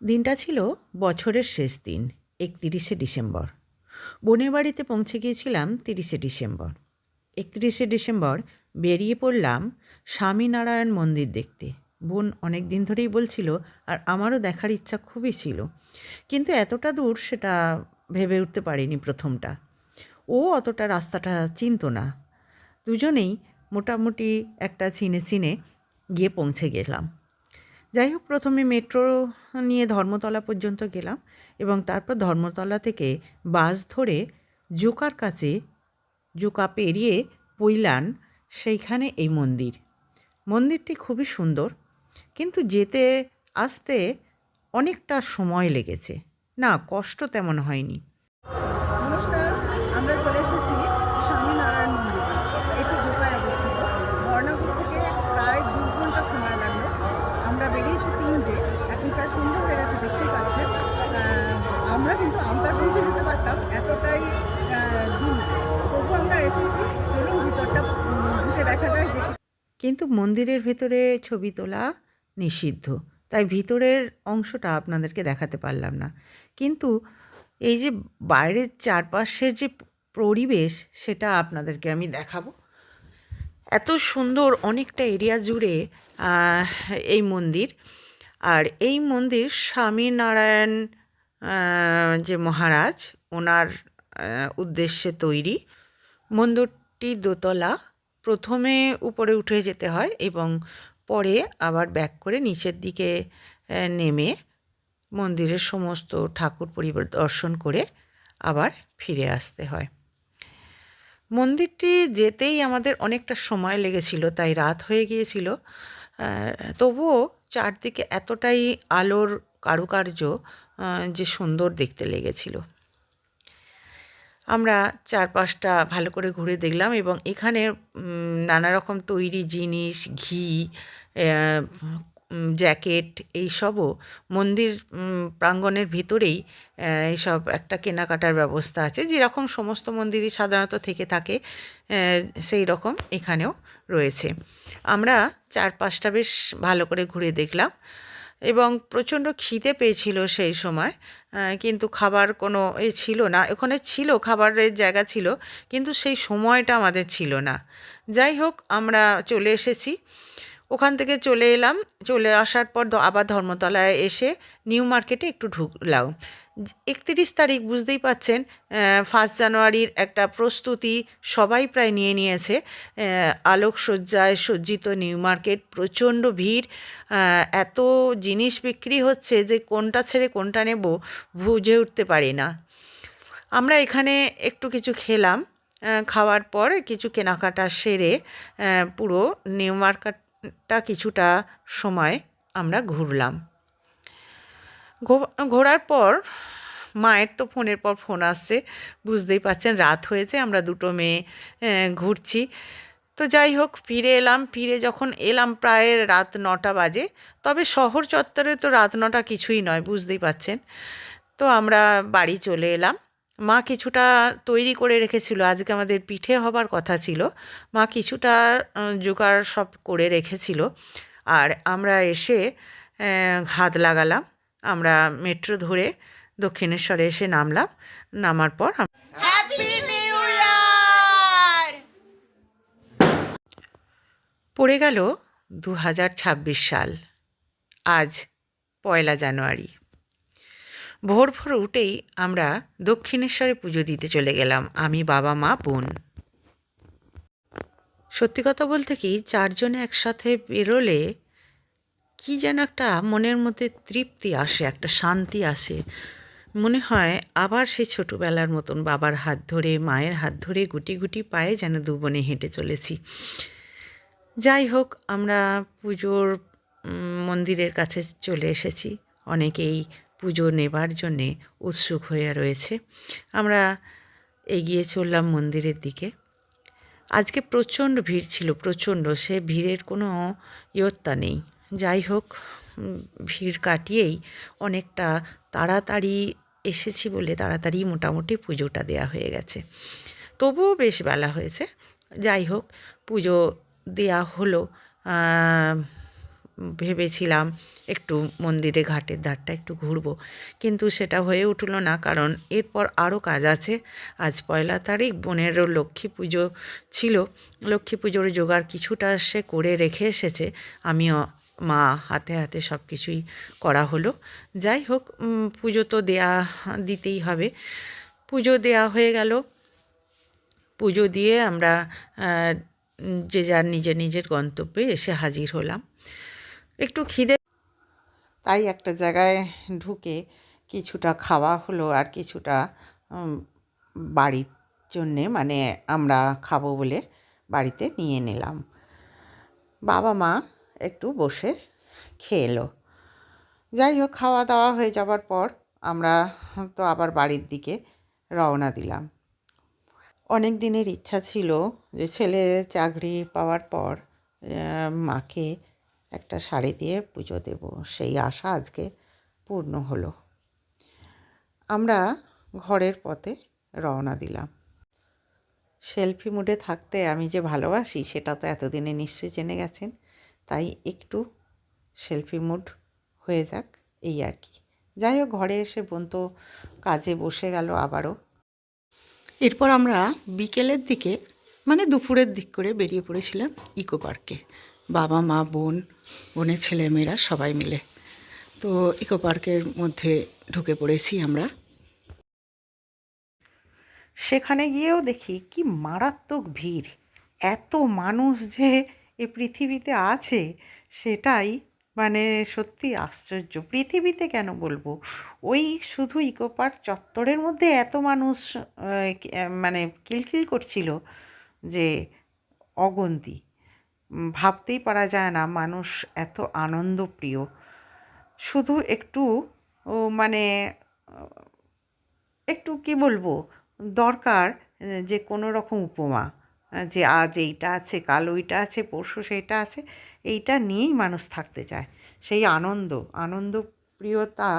দিনটা ছিল বছরের শেষ দিন, একতিরিশে ডিসেম্বর। বোনের বাড়িতে পৌঁছে গিয়েছিলাম তিরিশে ডিসেম্বর। একত্রিশে ডিসেম্বর বেরিয়ে পড়লাম স্বামীনারায়ণ মন্দির দেখতে। বোন অনেক দিন ধরেই বলছিল, আর আমারও দেখার ইচ্ছা খুবই ছিল। কিন্তু এতটা দূর সেটা ভেবে উঠতে পারিনি প্রথমটা। ও অতটা রাস্তাটা চিনতো না। দুজনেই মোটামুটি একটা চিনে চিনে গিয়ে পৌঁছে গেলাম। যাই হোক, প্রথমে মেট্রো নিয়ে ধর্মতলা পর্যন্ত গেলাম এবং তারপর ধর্মতলা থেকে বাস ধরে জোকার কাছে, জোকা পেরিয়ে পইলান সেইখানে এই মন্দির। মন্দিরটি খুবই সুন্দর, কিন্তু যেতে, আসতে অনেকটা সময় লেগেছে। না, কষ্ট তেমন হয়নি। নমস্কার, আমরা চলে এসেছি এতটাই দূর। তবু আমরা এসেছি। চলুন ভিতরটা ঢুকে দেখা যায় যে কিন্তু মন্দিরের ভেতরে ছবি তোলা নিষিদ্ধ। তাই ভিতরের অংশটা আপনাদেরকে দেখাতে পারলাম না। কিন্তু এই যে বাইরের চারপাশের যে পরিবেশ, সেটা আপনাদেরকে আমি দেখাবো। এত সুন্দর অনেকটা এরিয়া জুড়ে এই মন্দির। আর এই মন্দির স্বামীনারায়ণ যে মহারাজ ওনার উদ্দেশ্যে তৈরি। মন্দিরটি দোতলা। প্রথমে উপরে উঠে যেতে হয় এবং পরে আবার ব্যাক করে নিচের দিকে নেমে মন্দিরের সমস্ত ঠাকুর পরিদর্শন করে আবার ফিরে আসতে হয়। মন্দিরটি যেতেই আমাদের অনেকটা সময় লেগেছিল, তাই রাত হয়ে গিয়েছিল। তবুও চারদিকে এতটাই আলোর কারুকার্য যে সুন্দর দেখতে লেগেছিল। আমরা চারপাশটা ভালো করে ঘুরে দেখলাম এবং এখানে নানা রকম তৈরি জিনিস, ঘি জ্যাকেট এইসবও মন্দির প্রাঙ্গণের ভিতরেই এইসব একটা কেনাকাটার ব্যবস্থা আছে। যেরকম সমস্ত মন্দিরই সাধারণত থেকে থাকে সেই রকম এখানেও রয়েছে। আমরা চারপাশটা বেশ ভালো করে ঘুরে দেখলাম। এবং প্রচণ্ড খিদে পেয়েছিল সেই সময় কিন্তু খাবার কোনো এ ছিল না। ওখানে ছিল, খাবারের জায়গা ছিল, কিন্তু সেই সময়টা আমাদের ছিল না। যাই হোক, আমরা চলে এসেছি। ওখান থেকে চলে এলাম। চলে আসার পর আবার ধর্মতলায় এসে নিউ মার্কেটে একটু ঢুকলাম। একত্রিশ তারিখ বুঝতেই পাচ্ছেন ফার্স্ট জানুয়ারির একটা প্রস্তুতি সবাই প্রায় নিয়ে নিয়েছে। আলোকসজ্জায় সজ্জিত নিউ মার্কেট, প্রচণ্ড ভিড়। এত জিনিস বিক্রি হচ্ছে যে কোনটা ছেড়ে কোনটা নেব বুঝে উঠতে পারি না। আমরা এখানে একটু কিছু খেলাম। খাওয়ার পর কিছু কেনাকাটা সেরে পুরো নিউ মার্কেটটা কিছুটা সময় আমরা ঘুরলাম। ঘোরার পর মায়ের তো ফোনের পর ফোন আসছে, বুঝতেই পাচ্ছেন রাত হয়েছে, আমরা দুটো মেয়ে ঘুরছি। তো যাই হোক, ফিরে এলাম, ফিরে যখন এলাম প্রায় রাত নটা বাজে, তবে শহর চত্বরে তো রাত নটা কিছুই নয়, বুঝতেই পাচ্ছেন তো আমরা বাড়ি চলে এলাম। মা কিছুটা তৈরি করে রেখেছিল। আজকে আমাদের পিঠে হবার কথা ছিল। মা কিছুটা জোগাড় সব করে রেখেছিল। আর আমরা এসে হাত লাগালাম। আমরা মেট্রো ধরে দক্ষিণেশ্বরে এসে নামলাম। নামার পর পড়ে গেল দু হাজার ছাব্বিশ সাল। আজ পয়লা জানুয়ারি। ভোর ভোর উঠেই আমরা দক্ষিণেশ্বরে পুজো দিতে চলে গেলাম, আমি বাবা, মা, বোন। সত্যি কথা বলতে কি, চারজনে একসাথে বেরোলে কি যেন একটা মনের মধ্যে তৃপ্তি আসে, একটা শান্তি আসে। মনে হয় আবার সেই ছোটোবেলার মতন বাবার হাত ধরে, মায়ের হাত ধরে গুটি গুটি পায়ে যেন দু বোনে হেঁটে চলেছি। যাই হোক, আমরা পুজোর মন্দিরের কাছে চলে এসেছি। অনেকেই পুজো নেবার জন্যে উৎসুক হয়ে রয়েছে। আমরা এগিয়ে চললাম মন্দিরের দিকে। আজকে প্রচণ্ড ভিড় ছিল, প্রচণ্ড। সে ভিড়ের কোনো ইয়ত্তা নেই। যাই হোক ভিড় কাটিয়েই অনেকটা তাড়াতাড়ি এসেছি বলে তাড়াতাড়ি মোটামুটি পুজোটা দেয়া হয়ে গেছে। তবুও বেশ বেলা হয়েছে। যাই হোক, পুজো দেয়া হলো। ভেবেছিলাম একটু মন্দিরে ঘাটের ধারটা একটু ঘুরবো। কিন্তু সেটা হয়ে উঠল না, কারণ এরপর আরও কাজ আছে। আজ পয়লা তারিখ বোনেরও লক্ষ্মী পুজো ছিল। লক্ষ্মী পুজোর জোগাড় কিছুটা সে করে রেখে এসেছে। আমিও মা হাতে হাতে সব কিছুই করা হলো। যাই হোক পুজো তো দেয়া, দিতেই হবে। পুজো দেয়া হয়ে গেল। পুজো দিয়ে আমরা যে যার নিজের নিজের গন্তব্যে এসে হাজির হলাম। একটু খিদে তাই একটা জায়গায় ঢুকে কিছুটা খাওয়া হলো আর কিছুটা বাড়ির জন্যে মানে আমরা খাব বলে বাড়িতে নিয়ে নিলাম। বাবা মা একটু বসে খেয়ে এলো যাই হোক, খাওয়া দাওয়া হয়ে যাবার পর আমরা তো আবার বাড়ির দিকে রওনা দিলাম। অনেক দিনের ইচ্ছা ছিল যে ছেলে চাকরি পাওয়ার পর মাকে একটা শাড়ি দিয়ে পুজো দেব। সেই আশা আজকে পূর্ণ হলো। আমরা ঘরের পথে রওনা দিলাম। সেলফি মুডে থাকতে আমি যে ভালোবাসি, সেটা তো এতদিনে নিশ্চয়ই জেনে গেছেন। তাই একটু সেলফি মুড হয়ে যাক, এই আর কি। যাই হোক, ঘরে এসে বোন তো কাজে বসে গেল আবারও। এরপর আমরা বিকেলের দিকে মানে দুপুরের দিক করে বেরিয়ে পড়েছিলাম ইকো পার্কে। বাবা, মা, বোন, বোনের ছেলেমেয়েরা সবাই মিলে। তো ইকো পার্কের মধ্যে ঢুকে পড়েছি আমরা। সেখানে গিয়েও দেখি কি মারাত্মক ভিড়। এত মানুষ যে এ পৃথিবীতে আছে, সেটাই মানে সত্যি আশ্চর্য। পৃথিবীতে কেন বলব? ওই শুধু ইকো পার্ক চত্বরের মধ্যে এত মানুষ মানে কিলকিল করছিল যে অগন্তি। ভাবতেই পারা যায় না মানুষ এত আনন্দপ্রিয়। শুধু একটু মানে একটু কি বলব দরকার যে কোনো রকম উপমা যে আজ এইটা আছে কাল ওইটা আছে পরশু সেইটা আছে এইটা নিয়েই মানুষ থাকতে চায়। সেই আনন্দ আনন্দ প্রিয়তা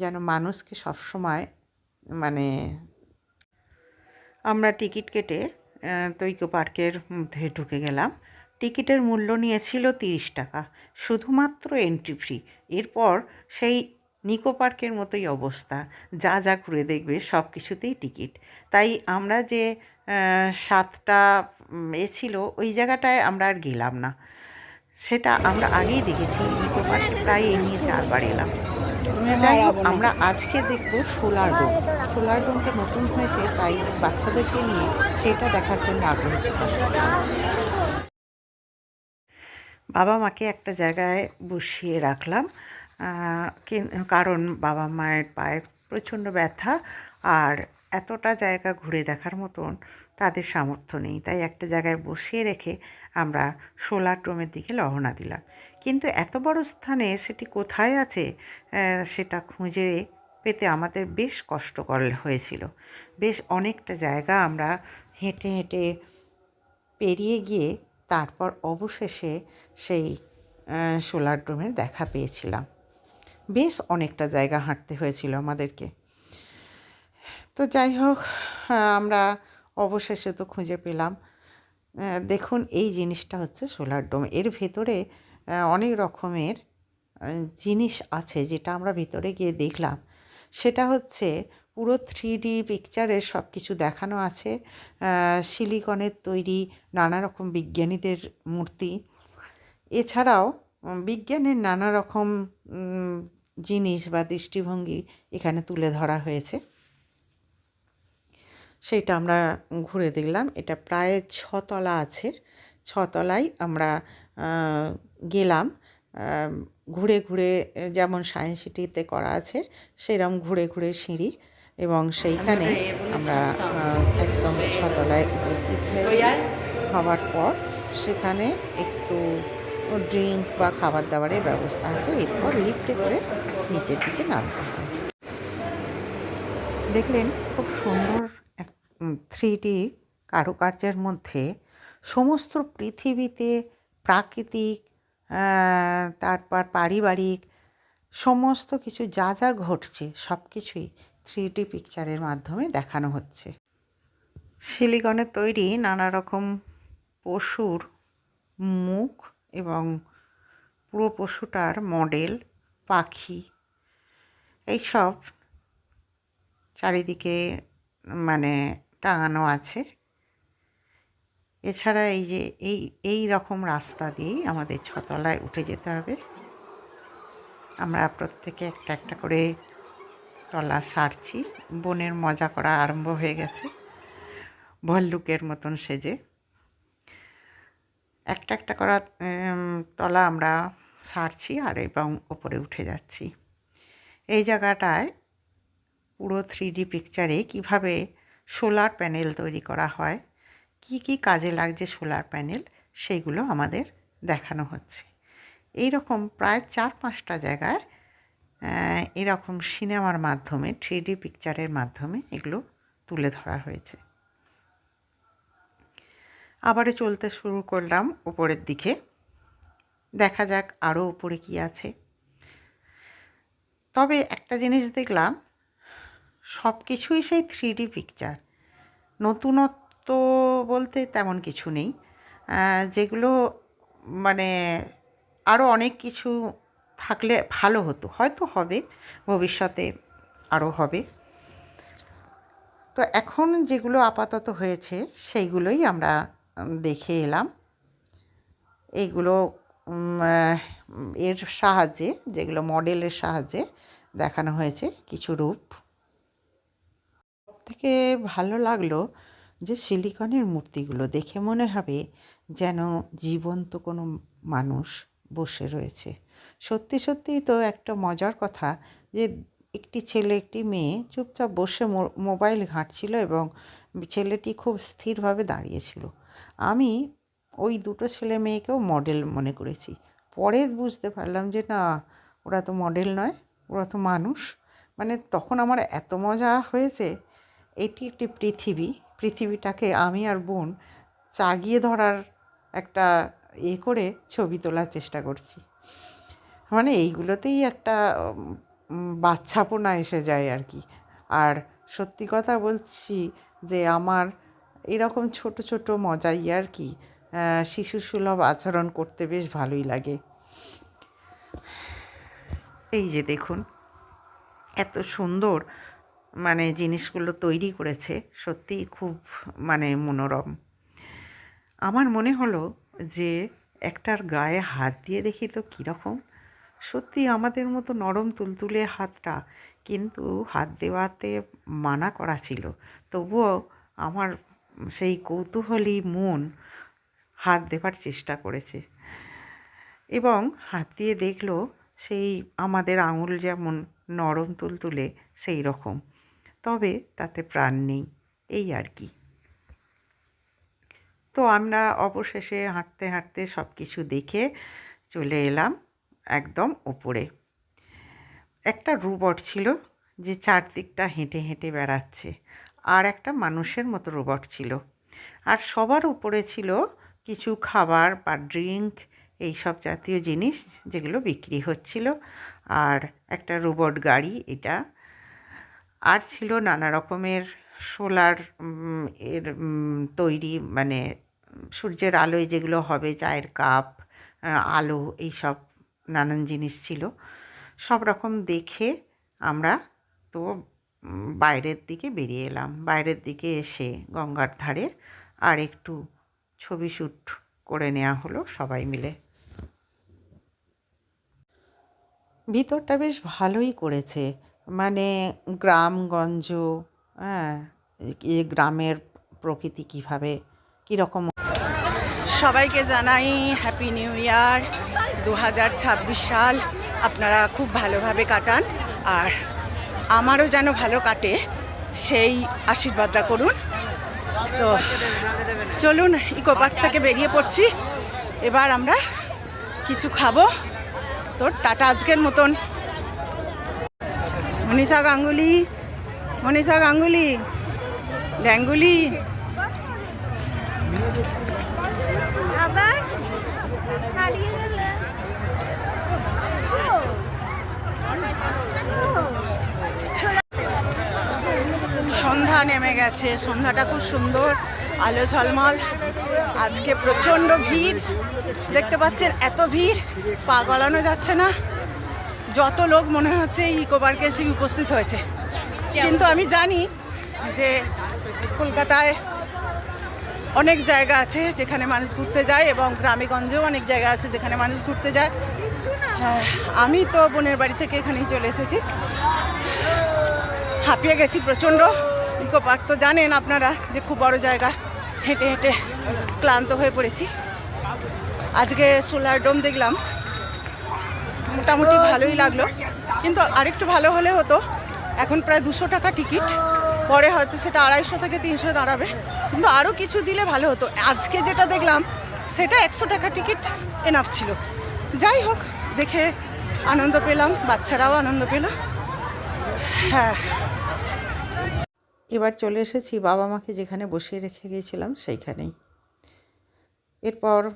যেন মানুষকে সবসময় মানে আমরা টিকিট কেটে আহ, তো ইকো পার্কের মধ্যে ঢুকে গেলাম। টিকিটের মূল্য নিয়েছিল তিরিশ টাকা, শুধুমাত্র এন্ট্রি ফ্রি এরপর সেই নিকো পার্কের মতোই অবস্থা, যা যা ঘুরে দেখবে সব কিছুতেই টিকিট। তাই আমরা যে সাতটা এ ছিল, ওই জায়গাটায় আমরা আর গেলাম না। সেটা আমরা আগেই দেখেছি, নিকো পার্কে প্রায় এই নিয়ে চারবার এলাম। যাই হোক, আমরা আজকে দেখব সোলার ডোম। সোলার ডোমটা নতুন হয়েছে, তাই বাচ্চাদেরকে নিয়ে সেটা দেখার জন্য আগ্রহ প্রকাশ। বাবা মাকে একটা জায়গায় বসিয়ে রাখলাম কারণ বাবা মায়ের পায়ে প্রচণ্ড ব্যথা আর এতটা জায়গা ঘুরে দেখার মতন তাদের সামর্থ্য নেই। তাই একটা জায়গায় বসিয়ে রেখে আমরা সোলার ডোমের দিকে রওনা দিলাম। কিন্তু এত বড় স্থানে সেটি কোথায় আছে সেটা খুঁজে পেতে আমাদের বেশ কষ্টকর হয়েছিল। বেশ অনেকটা জায়গা আমরা হেঁটে হেঁটে পেরিয়ে গিয়ে তারপর অবশেষে সেই সোলার ডোমের দেখা পেয়েছিলাম। বেশ অনেকটা জায়গা হাঁটতে হয়েছিল আমাদেরকে। তো যাই হোক আমরা অবশেষে তো খুঁজে পেলাম। দেখুন এই জিনিসটা হচ্ছে সোলার ডোম। এর ভেতরে অনেক রকমের জিনিস আছে যেটা আমরা ভিতরে গিয়ে দেখলাম। সেটা হচ্ছে পুরো থ্রি ডি পিকচারের সব কিছু দেখানো আছে। সিলিকনের তৈরি নানা রকম বিজ্ঞানীদের মূর্তি। এছাড়াও বিজ্ঞানের নানা রকম জিনিস বা দৃষ্টিভঙ্গি এখানে তুলে ধরা হয়েছে। সেইটা আমরা ঘুরে দেখলাম। এটা প্রায় ছতলা আছে। ছতলায় আমরা গেলাম। ঘুরে ঘুরে, যেমন সায়েন্স সিটিতে করা আছে সেরকম ঘুরে ঘুরে সিঁড়ি। এবং সেইখানে আমরা একদম ছতলায় উপস্থিত হয়েছি। হওয়ার পর সেখানে একটু ড্রিঙ্ক বা খাবার দাবারের ব্যবস্থা আছে। এরপর লিফটে করে নিচের দিকে নামতে হয় দেখলেন খুব সুন্দর এক থ্রি ডি কারুকার্যের মধ্যে সমস্ত পৃথিবীতে প্রাকৃতিক তারপর পারিবারিক সমস্ত কিছু যা যা ঘটছে সব কিছুই থ্রি পিকচারের মাধ্যমে দেখানো হচ্ছে। সিলিকনের তৈরি নানা রকম পশুর মুখ এবং পুরো পশুটার মডেল, পাখি, এইসব চারিদিকে মানে টাঙানো আছে। এছাড়া এই যে এই এই রকম রাস্তা দিয়েই আমাদের ছতলায় উঠে যেতে হবে। আমরা প্রত্যেকে একটা একটা করে তলা সারছি, বনের মজা করা আরম্ভ হয়ে গেছে। ভল্লুকের মতন সেজে। একটা একটা করা তলা আমরা সারছি আর এবং ওপরে উঠে যাচ্ছি। এই জায়গাটায় পুরো থ্রি ডি পিকচারে কীভাবে সোলার প্যানেল তৈরি করা হয়, কি কি কাজে লাগছে সোলার প্যানেল সেইগুলো আমাদের দেখানো হচ্ছে। এই রকম প্রায় চার পাঁচটা জায়গায় এরকম সিনেমার মাধ্যমে থ্রি পিকচারের মাধ্যমে এগুলো তুলে ধরা হয়েছে। আবারও চলতে শুরু করলাম উপরের দিকে। দেখা যাক আরও উপরে কি আছে। তবে একটা জিনিস দেখলাম সব কিছুই সেই থ্রি পিকচার। নতুনত্ব বলতে তেমন কিছু নেই। যেগুলো মানে আরও অনেক কিছু থাকলে ভালো হতো, হয়তো হবে, ভবিষ্যতে আরও হবে। তো এখন যেগুলো আপাতত হয়েছে, সেইগুলোই আমরা দেখে এলাম। এইগুলো এর সাহায্যে, যেগুলো মডেলের সাহায্যে দেখানো হয়েছে, কিছু রূপ। থেকে ভালো লাগল যে সিলিকনের মূর্তিগুলো, দেখে মনে হবে যেন জীবন্ত কোনো মানুষ বসে রয়েছে। সত্যি সত্যিই তো একটা মজার কথা যে একটি ছেলে, একটি মেয়ে চুপচাপ বসে মোবাইল ঘাঁটছিল এবং ছেলেটি খুব স্থিরভাবে দাঁড়িয়েছিল। আমি ওই দুটো ছেলে মেয়েকেও মডেল মনে করেছি। পরে বুঝতে পারলাম যে না, ওরা তো মডেল নয়, ওরা তো মানুষ। মানে তখন আমার এত মজা হয়েছে, এটি একটি পৃথিবী, পৃথিবীটাকে আমি আর বোন চাগিয়ে ধরার একটা এ করে ছবি তোলার চেষ্টা করছি। মানে এইগুলোতেই একটা বাচ্চাপোনা এসে যায় আর কি। আর সত্যি কথা বলছি যে আমার এরকম ছোট ছোট মজাই আর কি আহ, শিশুসুলভ আচরণ করতে বেশ ভালোই লাগে। এই যে দেখুন এত সুন্দর মানে জিনিসগুলো তৈরি করেছে সত্যিই খুব মানে মনোরম। আমার মনে হলো যে একটার গায়ে হাত দিয়ে দেখি তো কীরকম সত্যি আমাদের মতো নরম তুলতুলে হাতটা কিন্তু হাত দেওয়াতে মানা করা ছিল। তবুও আমার সেই কৌতূহলী মন হাত দেবার চেষ্টা করেছে। এবং হাত দিয়ে দেখল সেই আমাদের আঙুল যেমন নরম তুলতুলে সেই রকম, তবে তাতে প্রাণ নেই, এই আর কি। তো আমরা অবশেষে হাঁটতে হাঁটতে সব কিছু দেখে চলে এলাম। একদম উপরে। একটা রোবট ছিল যে চারদিকটা হেঁটে হেঁটে বেড়াচ্ছে, আর একটা মানুষের মতো রোবট ছিল। আর সবার উপরে ছিল কিছু খাবার বা ড্রিঙ্ক এই সব জাতীয় জিনিস যেগুলো বিক্রি হচ্ছিল, আর একটা রোবট গাড়ি এটা। আর ছিল নানা রকমের সোলার এর তৈরি মানে সূর্যের আলোয় যেগুলো হবে, চায়ের কাপ আলো, এইসব নানান জিনিস ছিল। সব রকম দেখে আমরা তো বাইরের দিকে বেরিয়ে এলাম। বাইরের দিকে এসে গঙ্গার ধারে আর একটু ছবি শ্যুট করে নেওয়া হলো সবাই মিলে। ভিতরটা বেশ ভালোই করেছে। মানে গ্রামগঞ্জ হ্যাঁ গ্রামের প্রকৃতি কীভাবে, কীরকম। সবাইকে জানাই হ্যাপি নিউ ইয়ার দু হাজার ছাব্বিশ সাল আপনারা খুব ভালোভাবে কাটান আর আমারও যেন ভালো কাটে, সেই আশীর্বাদটা করুন। তো চলুন ইকো পার্ক থেকে বেরিয়ে পড়ছি। এবার আমরা কিছু খাব। তো টাটা আজকের মতন। মনীষা গাঙ্গুলি মনীষা গাঙ্গুলি ড্যাঙ্গুলি আবার? সন্ধ্যা নেমে গেছে। সন্ধ্যাটা খুব সুন্দর। আলো ঝলমল। আজকে প্রচণ্ড ভিড়। দেখতে পাচ্ছেন, এত ভিড়। পা গলানো যাচ্ছে না। যত লোক মনে হচ্ছে ইকো পার্কে এসে উপস্থিত হয়েছে। কিন্তু আমি জানি যে কলকাতায় অনেক জায়গা আছে যেখানে মানুষ ঘুরতে যায় এবং গ্রামে গঞ্জেও অনেক জায়গা আছে যেখানে মানুষ ঘুরতে যায়। হ্যাঁ আমি তো বোনের বাড়ি থেকে এখানেই চলে এসেছি। হাঁপিয়ে গেছি প্রচণ্ড। ইকো পার্ক তো জানেন আপনারা যে খুব বড় জায়গা। হেঁটে হেঁটে ক্লান্ত হয়ে পড়েছি। আজকে সোলার ডোম দেখলাম। মোটামুটি ভালোই লাগল। কিন্তু আরেকটু ভালো হলে হতো। এখন প্রায় দুশো টাকা টিকিট। পরে হয়তো সেটা আড়াইশো থেকে তিনশো দাঁড়াবে। কিন্তু আরও কিছু দিলে ভালো হতো। আজকে যেটা দেখলাম, সেটা একশো টাকা টিকিট এনাফ ছিল। যাই হোক, দেখে আনন্দ পেলাম, বাচ্চারাও আনন্দ পেল। হ্যাঁ। এবার চলে এসেছি বাবা মাকে যেখানে বসিয়ে রেখে গিয়েছিলাম, সেইখানেই। এরপর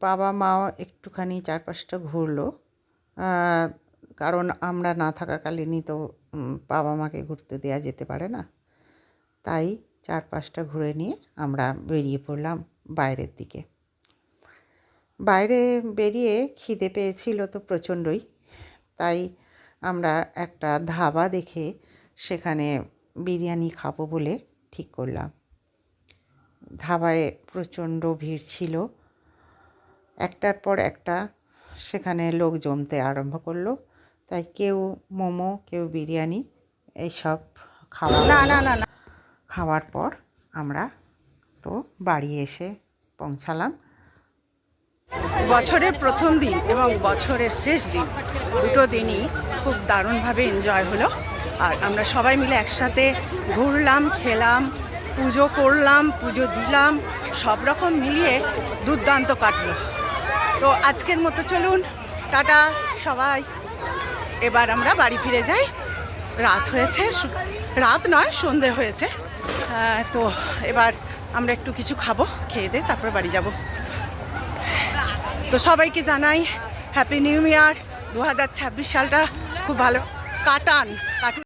বাবা মাও একটুখানি চারপাশটা ঘুরলো। কারণ আমরা না থাকাকালীনই তো বাবা মাকে ঘুরতে দেওয়া যেতে পারে না। তাই চারপাশটা ঘুরে নিয়ে আমরা বেরিয়ে পড়লাম বাইরের দিকে। বাইরে বেরিয়ে খিদে পেয়েছিল তো প্রচণ্ডই। তাই আমরা একটা ধাবা দেখে সেখানে বিরিয়ানি খাব বলে ঠিক করলাম। ধাবায় প্রচণ্ড ভিড় ছিল। একটার পর একটা সেখানে লোক জমতে আরম্ভ করল। তাই কেউ মোমো, কেউ বিরিয়ানি, এইসব খাওয়া না না না খাওয়ার পর আমরা তো বাড়ি এসে পৌঁছালাম। বছরের প্রথম দিন এবং বছরের শেষ দিন দুটো দিনই খুব দারুণভাবে এনজয় হলো। আর আমরা সবাই মিলে একসাথে ঘুরলাম, খেলাম, পুজো করলাম, পুজো দিলাম, সব রকম মিলিয়ে দুর্দান্ত কাটলো। তো আজকের মতো চলুন, টাটা সবাই। এবার আমরা বাড়ি ফিরে যাই। রাত হয়েছে রাত নয়, সন্ধে হয়েছে। তো এবার আমরা একটু কিছু খাব, খেয়ে দিয়ে তারপরে বাড়ি যাব। তো সবাইকে জানাই হ্যাপি নিউ ইয়ার দু হাজার ছাব্বিশ সালটা খুব ভালো কাটান, কাটুন।